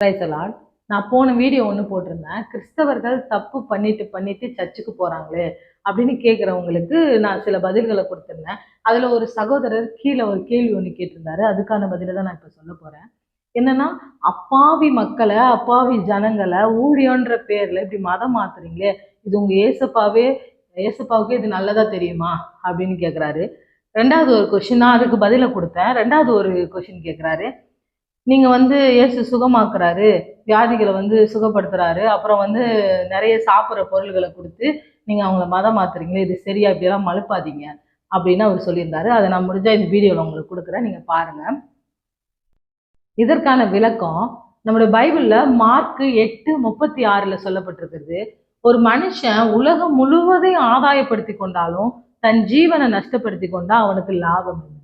பிரைசலாட் நான் போன வீடியோ ஒன்று போட்டிருந்தேன். கிறிஸ்தவர்கள் தப்பு பண்ணிட்டு பண்ணிட்டு சர்ச்சுக்கு போகிறாங்களே அப்படின்னு கேட்குறவங்களுக்கு நான் சில பதில்களை கொடுத்துருந்தேன். அதில் ஒரு சகோதரர் கீழே ஒரு கேள்வி ஒன்று கேட்டிருந்தாரு. அதுக்கான பதிலை தான் நான் இப்போ சொல்ல போகிறேன் என்னன்னா அப்பாவி மக்களை அப்பாவி ஜனங்களை ஊழியன்ற பேரில் இப்படி மதம் மாத்துறீங்களே இது உங்கள் ஏசப்பாவே ஏசப்பாவுக்கே இது நல்லதாக தெரியுமா? அப்படின்னு கேட்குறாரு ரெண்டாவது ஒரு கொஷின் நான் அதுக்கு பதிலை கொடுத்தேன். ரெண்டாவது ஒரு கொஷின் கேட்குறாரு நீங்க வந்து இயேசு சுகமாக்குறாரு வியாதிகளை வந்து சுகப்படுத்துறாரு அப்புறம் வந்து நிறைய சாப்பிட்ற பொருள்களை கொடுத்து நீங்க அவங்கள மதம் மாத்துறீங்களே இது சரியா இப்படியெல்லாம் மழுப்பாதீங்க அப்படின்னு அவர் சொல்லியிருந்தாரு. அதை நான் முடிஞ்சா இந்த வீடியோவில் உங்களுக்கு கொடுக்குறேன் நீங்க பாருங்க. இதற்கான விளக்கம் நம்முடைய பைபிளில் மார்க்கு எட்டு முப்பத்தி ஆறில் சொல்லப்பட்டிருக்கிறது ஒரு மனுஷன் உலகம் முழுவதையும் ஆதாயப்படுத்தி கொண்டாலும் தன் ஜீவனை நஷ்டப்படுத்தி கொண்டா அவனுக்கு லாபம் இல்லை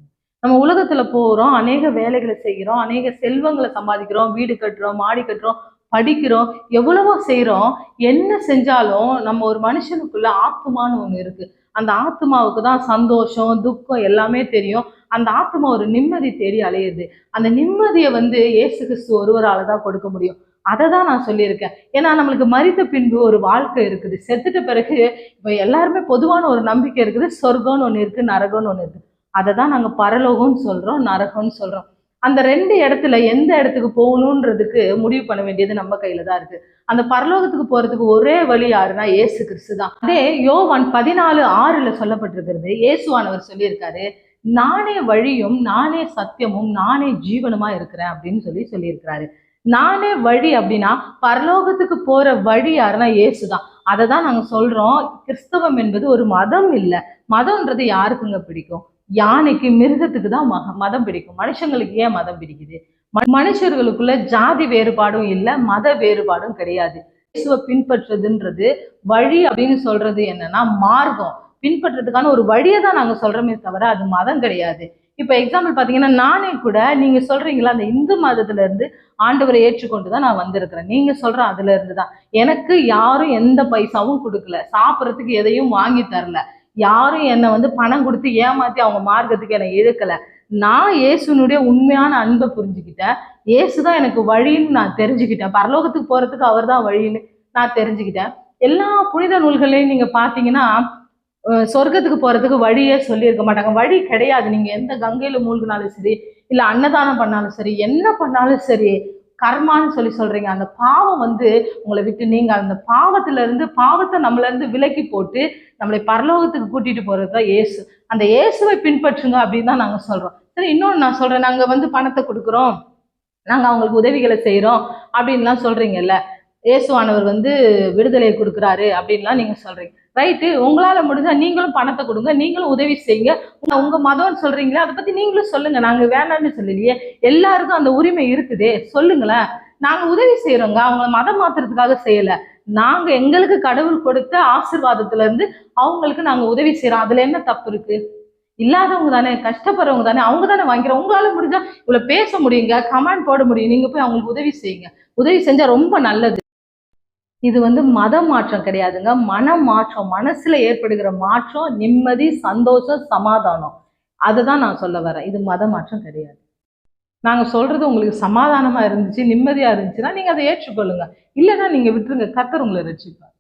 நம்ம உலகத்துல போறோம் அநேக வேலைகளை செய்கிறோம் அநேக செல்வங்களை சம்பாதிக்கிறோம் வீடு கட்டுறோம் மாடி கட்டுறோம் படிக்கிறோம் எவ்வளவோ செய்கிறோம் என்ன செஞ்சாலும் நம்ம ஒரு மனுஷனுக்குள்ள ஆத்மான்னு ஒண்ணு இருக்கு. அந்த ஆத்மாவுக்கு தான் சந்தோஷம் துக்கம் எல்லாமே தெரியும். அந்த ஆத்மா ஒரு நிம்மதி தேடி அலையுது. அந்த நிம்மதியை வந்து இயேசு கிறிஸ்து ஒருவரால் தான் கொடுக்க முடியும். அதை தான் நான் சொல்லியிருக்கேன். ஏன்னா நம்மளுக்கு மறித்த பின்பு ஒரு வாழ்க்கை இருக்குது. செத்துட்ட பிறகு இப்போ எல்லாருமே பொதுவான ஒரு நம்பிக்கை இருக்குது. சொர்க்கம்னு ஒன்று இருக்கு நரகம்னு ஒன்று இருக்கு. அதை தான் நாங்கள் பரலோகம்னு சொல்கிறோம் நரகம்னு சொல்கிறோம் அந்த ரெண்டு இடத்துல எந்த இடத்துக்கு போகணுன்றதுக்கு முடிவு பண்ண வேண்டியது நம்ம கையில தான் இருக்கு. அந்த பரலோகத்துக்கு போறதுக்கு ஒரே வழி யாருன்னா ஏசு கிறிஸ்து தான். அதே யோவான் பதினாலு ஆறுல சொல்லப்பட்டிருக்கிறது இயேசுவானவர் சொல்லியிருக்காரு நானே வழியும் நானே சத்தியமும் நானே ஜீவனுமா இருக்கிறேன் அப்படின்னு சொல்லி சொல்லியிருக்கிறாரு. நானே வழி அப்படின்னா பரலோகத்துக்கு போற வழி யாருன்னா இயேசு தான். அதை தான் நாங்கள் சொல்றோம். கிறிஸ்தவம் என்பது ஒரு மதம் இல்லை. மதம்ன்றது யாருக்குங்க பிடிக்கும்? யானைக்கு மிருகத்துக்கு தான் மக மதம் பிடிக்கும். மனுஷங்களுக்கு ஏன் மதம் பிடிக்குது? ம- மனுஷர்களுக்குள்ள ஜாதி வேறுபாடும் இல்லை மத வேறுபாடும் கிடையாது. இயேசுவை பின்பற்றுறதுன்றது வழி அப்படின்னு சொல்றது என்னன்னா மார்க்கம். பின்பற்றுறதுக்கான ஒரு வழியை தான் நாங்கள் சொல்றோமே தவிர அது மதம் கிடையாது. இப்போ எக்ஸாம்பிள் பார்த்தீங்கன்னா நானே கூட நீங்க சொல்றீங்களா அந்த இந்து மதத்துல இருந்து ஆண்டவரை ஏற்றுக்கொண்டு தான் நான் வந்திருக்கிறேன். நீங்க சொல்ற அதுல இருந்து தான். எனக்கு யாரும் எந்த பைசாவும் கொடுக்கல. சாப்பிட்றதுக்கு எதையும் வாங்கி தரல. யாரும் என்னை வந்து பணம் கொடுத்து ஏமாத்தி அவங்க மார்க்கத்துக்கு என்னை இழுக்கலை. நான் இயேசுனுடைய உண்மையான அன்பை புரிஞ்சுக்கிட்டேன். இயேசு தான் எனக்கு வழின்னு நான் தெரிஞ்சுக்கிட்டேன். பரலோகத்துக்கு போகிறதுக்கு அவர் தான் வழின்னு நான் தெரிஞ்சுக்கிட்டேன். எல்லா புனித நூல்களையும் நீங்கள் பார்த்தீங்கன்னா சொர்க்கத்துக்கு போகிறதுக்கு வழியே சொல்லியிருக்க மாட்டாங்க. வழி கிடையாது. நீங்கள் எந்த கங்கையில் மூழ்கினாலும் சரி இல்லை அன்னதானம் பண்ணாலும் சரி என்ன பண்ணாலும் சரி கர்மான்னு சொல்லி சொல்றீங்க. அந்த பாவம் வந்து உங்களை விட்டு நீங்க அந்த பாவத்துல இருந்து பாவத்தை நம்மள இருந்து விலக்கி போட்டு நம்மளை பரலோகத்துக்கு கூட்டிட்டு போறது தான் ஏசு அந்த இயேசுவை பின்பற்றுங்க அப்படின்னு தான் நாங்க சொல்றோம். சரி இன்னொன்று நான் சொல்றேன். நாங்க வந்து பணத்தை கொடுக்குறோம். நாங்க அவங்களுக்கு உதவிகளை செய்யறோம் அப்படின்லாம் சொல்றீங்கல்ல. இயேசுவானவர் வந்து விடுதலையை கொடுக்குறாரு அப்படின்லாம் நீங்க சொல்றீங்க. ரைட்டு உங்களால் முடிஞ்சால் நீங்களும் பணத்தை கொடுங்க நீங்களும் உதவி செய்யுங்க. உங்கள் மதம்னு சொல்கிறீங்களே அதை பற்றி நீங்களும் சொல்லுங்கள் நாங்கள் வேணாம்னு சொல்லலையே. எல்லாருக்கும் அந்த உரிமை இருக்குதே. சொல்லுங்களேன். நாங்கள் உதவி செய்கிறோங்க அவங்கள மதம் மாத்துறதுக்காக செய்யலை. நாங்கள் எங்களுக்கு கடவுள் கொடுத்த ஆசிர்வாதத்துலேருந்து அவங்களுக்கு நாங்கள் உதவி செய்கிறோம் அதில் என்ன தப்பு இருக்குது இல்லாதவங்க தானே கஷ்டப்படுறவங்க தானே அவங்க தானே வாங்கிறோம் உங்களால முடிஞ்சா இவ்வளவு பேச முடியுங்க கமெண்ட் போட முடியும். நீங்க போய் அவங்களுக்கு உதவி செய்யுங்க. உதவி செஞ்சா ரொம்ப நல்லது. இது வந்து மத மாற்றம் கிடையாதுங்க. மன மாற்றம் மனசுல ஏற்படுகிற மாற்றம் நிம்மதி சந்தோஷம் சமாதானம். அதுதான் நான் சொல்ல வரேன். இது மத மாற்றம் கிடையாது. நாங்கள் சொல்றது உங்களுக்கு சமாதானமா இருந்துச்சு நிம்மதியா இருந்துச்சுன்னா நீங்க அதை ஏற்றுக்கொள்ளுங்க. இல்லைன்னா நீங்க விட்டுருங்க. கத்தர் உங்களை ரசிப்பார்